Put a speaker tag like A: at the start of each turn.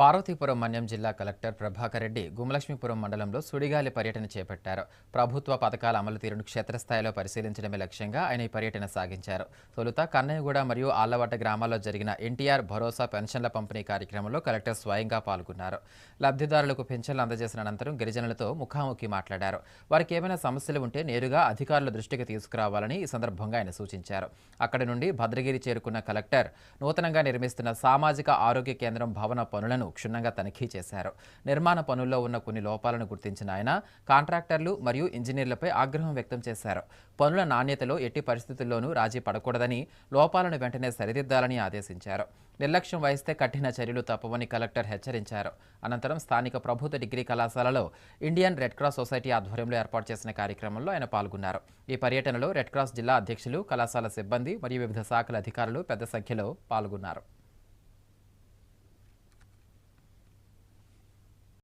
A: పార్వతీపురం మన్యం జిల్లా కలెక్టర్ ప్రభాకర్ రెడ్డి గుమలక్ష్మీపురం మండలంలో సుడిగాలి పర్యటన చేపట్టారు. ప్రభుత్వ పథకాల అమలు తీరును క్షేత్రస్థాయిలో పరిశీలించడమే లక్ష్యంగా ఆయన ఈ పర్యటన సాగించారు. తొలుత కన్నయ్యగూడ మరియు ఆళ్ళవట్ట గ్రామాల్లో జరిగిన ఎన్టీఆర్ భరోసా పెన్షన్ల పంపిణీ కార్యక్రమంలో కలెక్టర్ స్వయంగా పాల్గొన్నారు. లబ్ధిదారులకు పెన్షన్లు అందజేసిన అనంతరం గిరిజనులతో ముఖాముఖి మాట్లాడారు. వారికి ఏమైనా సమస్యలు ఉంటే నేరుగా అధికారుల దృష్టికి తీసుకురావాలని ఈ సందర్భంగా ఆయన సూచించారు. అక్కడి నుండి భద్రగిరి చేరుకున్న కలెక్టర్ నూతనంగా నిర్మిస్తున్న సామాజిక ఆరోగ్య కేంద్రం భవన పనులను క్షుణ్ణంగా తనిఖీ చేశారు. నిర్మాణ పనుల్లో ఉన్న కొన్ని లోపాలను గుర్తించిన ఆయన కాంట్రాక్టర్లు మరియు ఇంజనీర్లపై ఆగ్రహం వ్యక్తం చేశారు. పనుల నాణ్యతలో ఎట్టి పరిస్థితుల్లోనూ రాజీ పడకూడదని లోపాలను వెంటనే సరిదిద్దాలని ఆదేశించారు. నిర్లక్ష్యం వహిస్తే కఠిన చర్యలు తప్పవని కలెక్టర్ హెచ్చరించారు. అనంతరం స్థానిక ప్రభుత్వ డిగ్రీ కళాశాలలో ఇండియన్ రెడ్ క్రాస్ సొసైటీ ఆధ్వర్యంలో ఏర్పాటు చేసిన కార్యక్రమంలో ఆయన పాల్గొన్నారు. ఈ పర్యటనలో రెడ్ క్రాస్ జిల్లా అధ్యక్షులు కళాశాల సిబ్బంది మరియు వివిధ శాఖల అధికారులు పెద్ద సంఖ్యలో పాల్గొన్నారు.